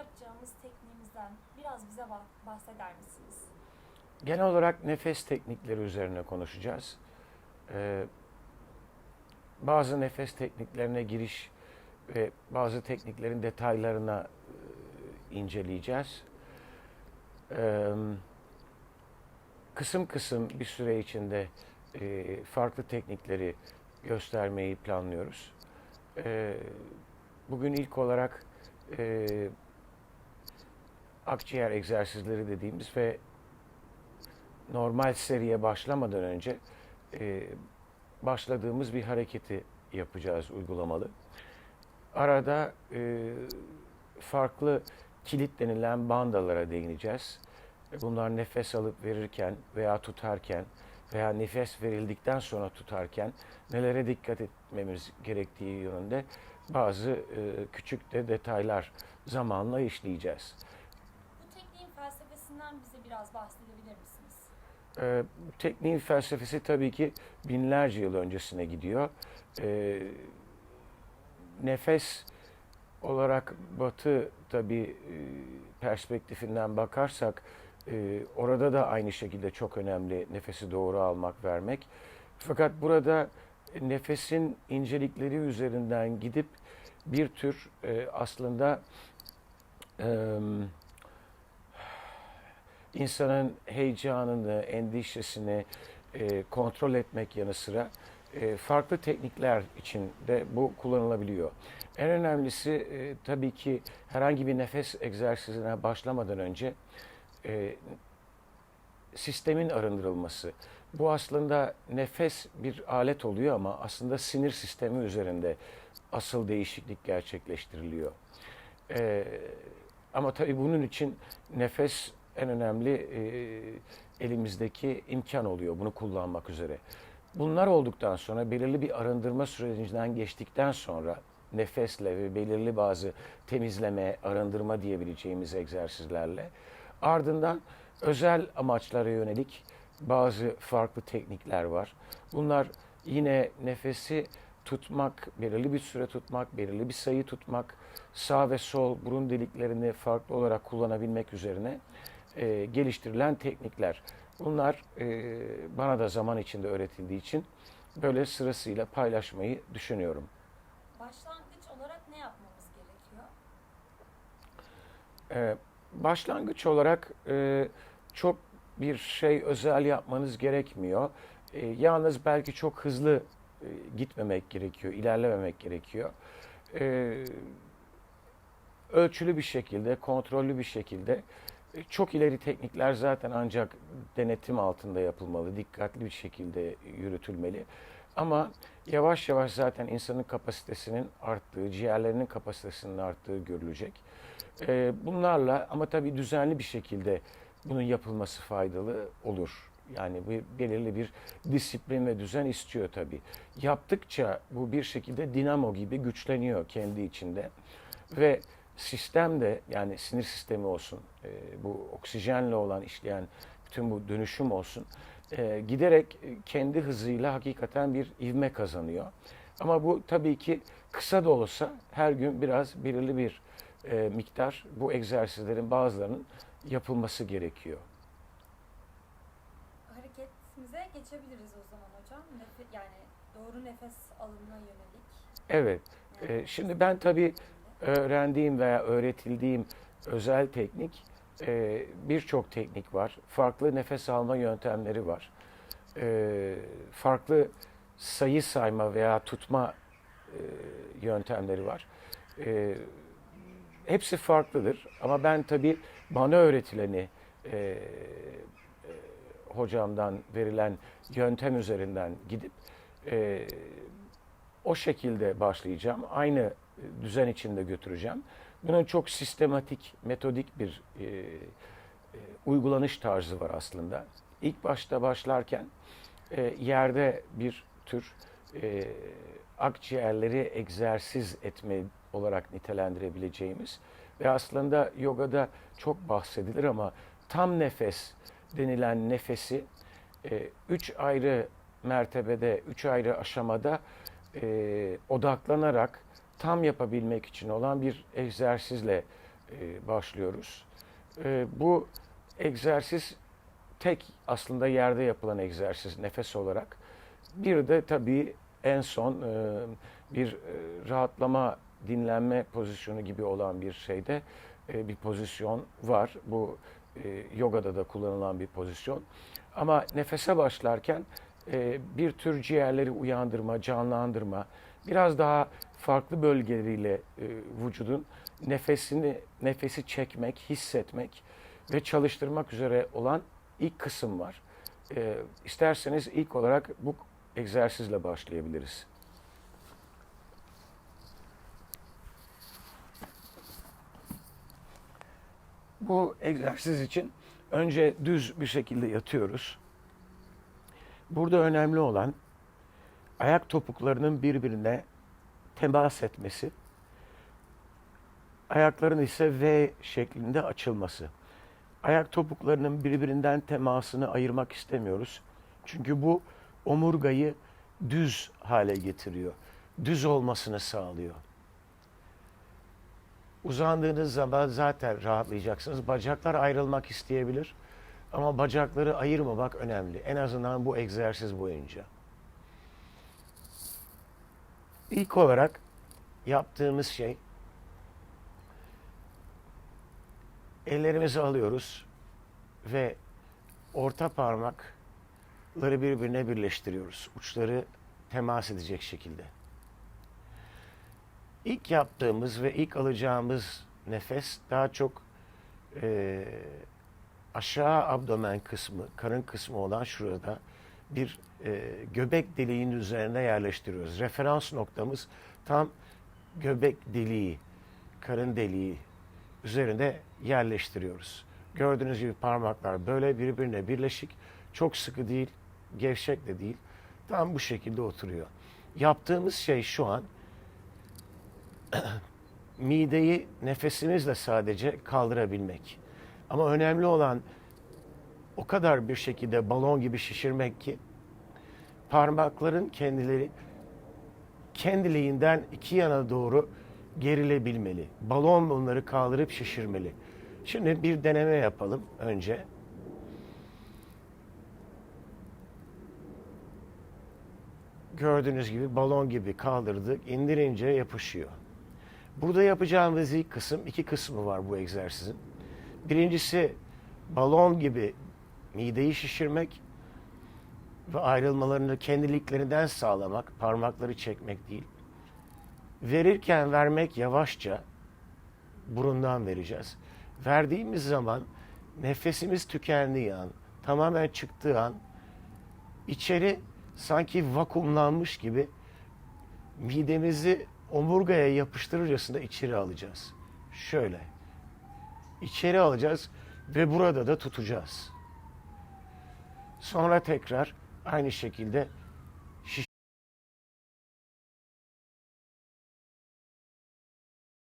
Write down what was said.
yapacağımız tekniğimizden biraz bize bah- bahseder misiniz? Genel olarak nefes teknikleri üzerine konuşacağız. Ee, bazı nefes tekniklerine giriş ve bazı tekniklerin detaylarına e, inceleyeceğiz. Ee, kısım kısım bir süre içinde e, farklı teknikleri göstermeyi planlıyoruz. Ee, bugün ilk olarak e, akciğer egzersizleri dediğimiz ve normal seriye başlamadan önce e, başladığımız bir hareketi yapacağız uygulamalı. Arada e, farklı kilit denilen bandalara değineceğiz. Bunlar nefes alıp verirken veya tutarken veya nefes verildikten sonra tutarken nelere dikkat etmemiz gerektiği yönünde bazı e, küçük de detaylar zamanla işleyeceğiz. Bu tekniğin felsefesinden bize biraz bahsedebilir misiniz? Ee, tekniğin felsefesi tabii ki binlerce yıl öncesine gidiyor. Ee, nefes olarak Batı tabii e, perspektifinden bakarsak e, orada da aynı şekilde çok önemli nefesi doğru almak, vermek. Fakat burada nefesin incelikleri üzerinden gidip bir tür e, aslında e, insanın heyecanını, endişesini e, kontrol etmek yanı sıra e, farklı teknikler için de bu kullanılabiliyor. En önemlisi e, tabii ki herhangi bir nefes egzersizine başlamadan önce e, sistemin arındırılması. Bu aslında nefes bir alet oluyor ama aslında sinir sistemi üzerinde asıl değişiklik gerçekleştiriliyor. E, ama tabii bunun için nefes en önemli e, elimizdeki imkan oluyor bunu kullanmak üzere. Bunlar olduktan sonra belirli bir arındırma sürecinden geçtikten sonra nefesle ve belirli bazı temizleme, arındırma diyebileceğimiz egzersizlerle ardından özel amaçlara yönelik bazı farklı teknikler var. Bunlar yine nefesi tutmak, belirli bir süre tutmak, belirli bir sayı tutmak, sağ ve sol burun deliklerini farklı olarak kullanabilmek üzerine e, geliştirilen teknikler. Bunlar e, bana da zaman içinde öğretildiği için böyle sırasıyla paylaşmayı düşünüyorum. Başlangıç olarak ne yapmamız gerekiyor? Ee, başlangıç olarak e, çok bir şey özel yapmanız gerekmiyor. E, yalnız belki çok hızlı e, gitmemek gerekiyor, ilerlememek gerekiyor. E, ölçülü bir şekilde, kontrollü bir şekilde çok ileri teknikler zaten ancak denetim altında yapılmalı, dikkatli bir şekilde yürütülmeli. Ama yavaş yavaş zaten insanın kapasitesinin arttığı, ciğerlerinin kapasitesinin arttığı görülecek. Ee, bunlarla ama tabii düzenli bir şekilde bunun yapılması faydalı olur. Yani bu belirli bir disiplin ve düzen istiyor tabii. Yaptıkça bu bir şekilde dinamo gibi güçleniyor kendi içinde. Ve sistem de yani sinir sistemi olsun, e, bu oksijenle olan işleyen bütün bu dönüşüm olsun e, giderek kendi hızıyla hakikaten bir ivme kazanıyor. Ama bu tabii ki kısa da olsa her gün biraz belirli bir e, miktar bu egzersizlerin bazılarının yapılması gerekiyor. Hareketimize geçebiliriz o zaman hocam. Nefe- yani doğru nefes alımına yönelik. Evet. Yani E, şimdi ben tabii öğrendiğim veya öğretildiğim özel teknik e, birçok teknik var. Farklı nefes alma yöntemleri var. E, farklı sayı sayma veya tutma e, yöntemleri var. E, hepsi farklıdır ama ben tabii bana öğretileni e, e, hocamdan verilen yöntem üzerinden gidip e, o şekilde başlayacağım. Aynı düzen içinde götüreceğim. Bunun çok sistematik, metodik bir e, e, uygulanış tarzı var aslında. İlk başta başlarken e, yerde bir tür e, akciğerleri egzersiz etme olarak nitelendirebileceğimiz ve aslında yogada çok bahsedilir ama tam nefes denilen nefesi e, üç ayrı mertebede, üç ayrı aşamada e, odaklanarak tam yapabilmek için olan bir egzersizle e, başlıyoruz. E, bu egzersiz tek aslında yerde yapılan egzersiz nefes olarak. Bir de tabii en son e, bir e, rahatlama, dinlenme pozisyonu gibi olan bir şeyde e, bir pozisyon var. Bu e, yogada da kullanılan bir pozisyon. Ama nefese başlarken e, bir tür ciğerleri uyandırma, canlandırma, biraz daha farklı bölgeleriyle e, vücudun nefesini nefesi çekmek, hissetmek ve çalıştırmak üzere olan ilk kısım var. E, isterseniz ilk olarak bu egzersizle başlayabiliriz. Bu egzersiz için önce düz bir şekilde yatıyoruz. Burada önemli olan ayak topuklarının birbirine temas etmesi, ayakların ise V şeklinde açılması. Ayak topuklarının birbirinden temasını ayırmak istemiyoruz. Çünkü bu omurgayı düz hale getiriyor. Düz olmasını sağlıyor. Uzandığınız zaman zaten rahatlayacaksınız. Bacaklar ayrılmak isteyebilir. Ama bacakları ayırmamak önemli. En azından bu egzersiz boyunca. İlk olarak yaptığımız şey ellerimizi alıyoruz ve orta parmakları birbirine birleştiriyoruz. Uçları temas edecek şekilde. İlk yaptığımız ve ilk alacağımız nefes daha çok eee, aşağı abdomen kısmı, karın kısmı olan şurada bir eee, göbek deliğinin üzerine yerleştiriyoruz. Referans noktamız tam göbek deliği, karın deliği üzerine yerleştiriyoruz. Gördüğünüz gibi parmaklar böyle birbirine birleşik, çok sıkı değil, gevşek de değil. Tam bu şekilde oturuyor. Yaptığımız şey şu an mideyi nefesimizle sadece kaldırabilmek. Ama önemli olan o kadar bir şekilde balon gibi şişirmek ki parmakların kendileri kendiliğinden iki yana doğru gerilebilmeli. Balon bunları kaldırıp şişirmeli. Şimdi bir deneme yapalım önce. Gördüğünüz gibi balon gibi kaldırdık. indirince yapışıyor. Burada yapacağımız ilk kısım, iki kısmı var bu egzersizin. Birincisi balon gibi mideyi şişirmek ve ayrılmalarını kendiliklerinden sağlamak, parmakları çekmek değil. Verirken vermek yavaşça burundan vereceğiz. Verdiğimiz zaman nefesimiz tükendiği an, tamamen çıktığı an içeri sanki vakumlanmış gibi midemizi omurgaya yapıştırırcasına içeri alacağız. Şöyle. İçeri alacağız ve burada da tutacağız. Sonra tekrar aynı şekilde